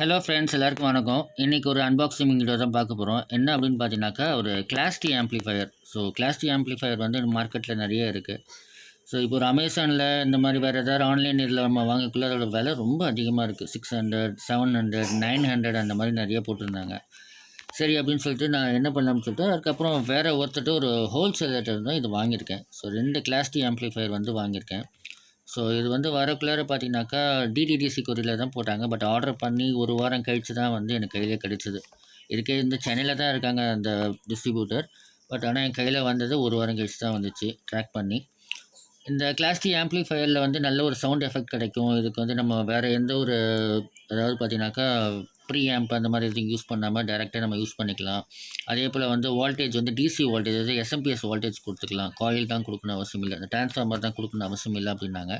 Hello friends எல்லாருக்கும் வணக்கம். இன்றைக்கி ஒரு அன்பாக்சிங் வீடியோ தான் பார்க்க போகிறோம் என்ன அப்படின்னு பார்த்தீங்கன்னாக்கா ஒரு class D amplifier so class D amplifier வந்து மார்க்கெட்டில் நிறைய இருக்குது ஸோ இப்போ ஒரு அமேசானில் இந்த மாதிரி வேறு ஏதாவது ஆன்லைன் இதில் நம்ம வாங்கக்குள்ள அதோட விலை ரொம்ப அதிகமாக இருக்குது six hundred seven hundred nine hundred அந்த மாதிரி நிறைய போட்டிருந்தாங்க. சரி அப்படின்னு சொல்லிட்டு நான் என்ன பண்ணலாம்னு சொல்லிட்டு அதுக்கப்புறம் வேறு ஒருத்தட்ட ஒரு ஹோல்சேலர்கிட்ட தான் இது வாங்கியிருக்கேன். ஸோ ரெண்டு கிளாஸ் டி ஆம்ப்ளிஃபையர் வந்து வாங்கியிருக்கேன். ஸோ இது வந்து வரக்குள்ளார பார்த்தீங்கன்னாக்கா டிடிடிசி கொரியில் தான் போட்டாங்க. பட் ஆர்டர் பண்ணி ஒரு வாரம் கழித்து தான் வந்து எனக்கு கையிலே கிடச்சிது. இதுக்கே இந்த சென்னையில் தான் இருக்காங்க அந்த டிஸ்ட்ரிபியூட்டர் பட் ஆனால் என் கையில் வந்தது ஒரு வாரம் கழிச்சு தான் வந்துச்சு. ட்ராக் பண்ணி. இந்த கிளாஸ் டி ஆம்ப்ளிஃபையரில் வந்து நல்ல ஒரு சவுண்ட் எஃபெக்ட் கிடைக்கும். இதுக்கு வந்து நம்ம வேறு எந்த ஒரு அதாவது பார்த்தீங்கன்னாக்கா ப்ரீ ஆம்ப் அந்த மாதிரி எதுவும் யூஸ் பண்ணாமல் டேரெக்டாக நம்ம யூஸ் பண்ணிக்கலாம். அதே போல் வந்து வோல்டேஜ் வந்து டிசி வோல்டேஜ் அதாவது எஸ்எம்பிஎஸ் வோல்டேஜ் கொடுத்துக்கலாம். காயில் தான் கொடுக்கணும் அவசியம் இல்லை. இந்த டிரான்ஸ்ஃபார்மர் தான் கொடுக்கணும் அவசியம் இல்லை அப்படின்னாங்க.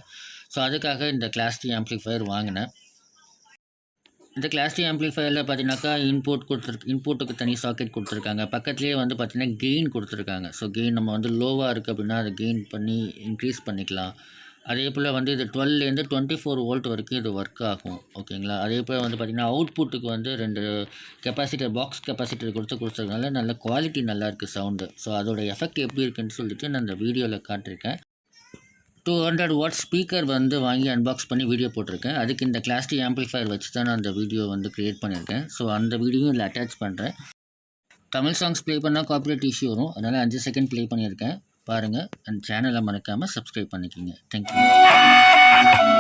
ஸோ அதுக்காக இந்த கிளாஸ் டி ஆம்ப்ளிஃபையர் வாங்கினேன். இந்த கிளாஸ் டி ஆம்ப்ளிஃபையரில் பார்த்தீங்கன்னாக்கா இன்புட் கொடுத்துருக்கு இன்புட்டுக்கு தனி சாக்கெட் கொடுத்துருக்காங்க. பக்கத்துலேயே வந்து பார்த்திங்கன்னா கெயின் கொடுத்துருக்காங்க. ஸோ கெயின் நம்ம வந்து லோவாக இருக்குது அப்படின்னா அதை கெயின் பண்ணி இன்க்ரீஸ் பண்ணிக்கலாம். அதே போல் வந்து இது டுவெல்லேருந்து டுவெண்ட்டி ஃபோர் வோல்ட் வரைக்கும் இது ஒர்க் ஆகும். ஓகேங்களா? அதே போல் வந்து பார்த்திங்கன்னா அவுட்புட்டுக்கு வந்து ரெண்டு கெப்பாசிட்டர் பாக்ஸ் கெப்பாசிட்டர் கொடுத்து கொடுத்ததுனால நல்ல குவாலிட்டி நல்லாயிருக்கு சவுண்டு ஸோ அதோட எஃபெக்ட் எப்படி இருக்குன்னு சொல்லிட்டு நான் இந்த வீடியோவில் காட்டியிருக்கேன் டூ ஹண்ட்ரட் வாட் ஸ்பீக்கர் வந்து வாங்கி அன்பாக்ஸ் பண்ணி வீடியோ போட்டிருக்கேன். அதுக்கு இந்த கிளாஸ்டி ஆம்பிளிஃபயர் வச்சு தான் நான் அந்த வீடியோ வந்து க்ரியேட் பண்ணியிருக்கேன். ஸோ அந்த வீடியோவும் இதில் அட்டாச் பண்ணுறேன் தமிழ் சாங்ஸ் ப்ளே பண்ணால் காப்பிரைட் இஷ்யூ வரும். அதனால் அஞ்சு செகண்ட் ப்ளே பண்ணியிருக்கேன். பாருங்கள் அந்த சேனலை மறக்காமல் சப்ஸ்கிரைப் பண்ணிக்கோங்க. தேங்க்யூ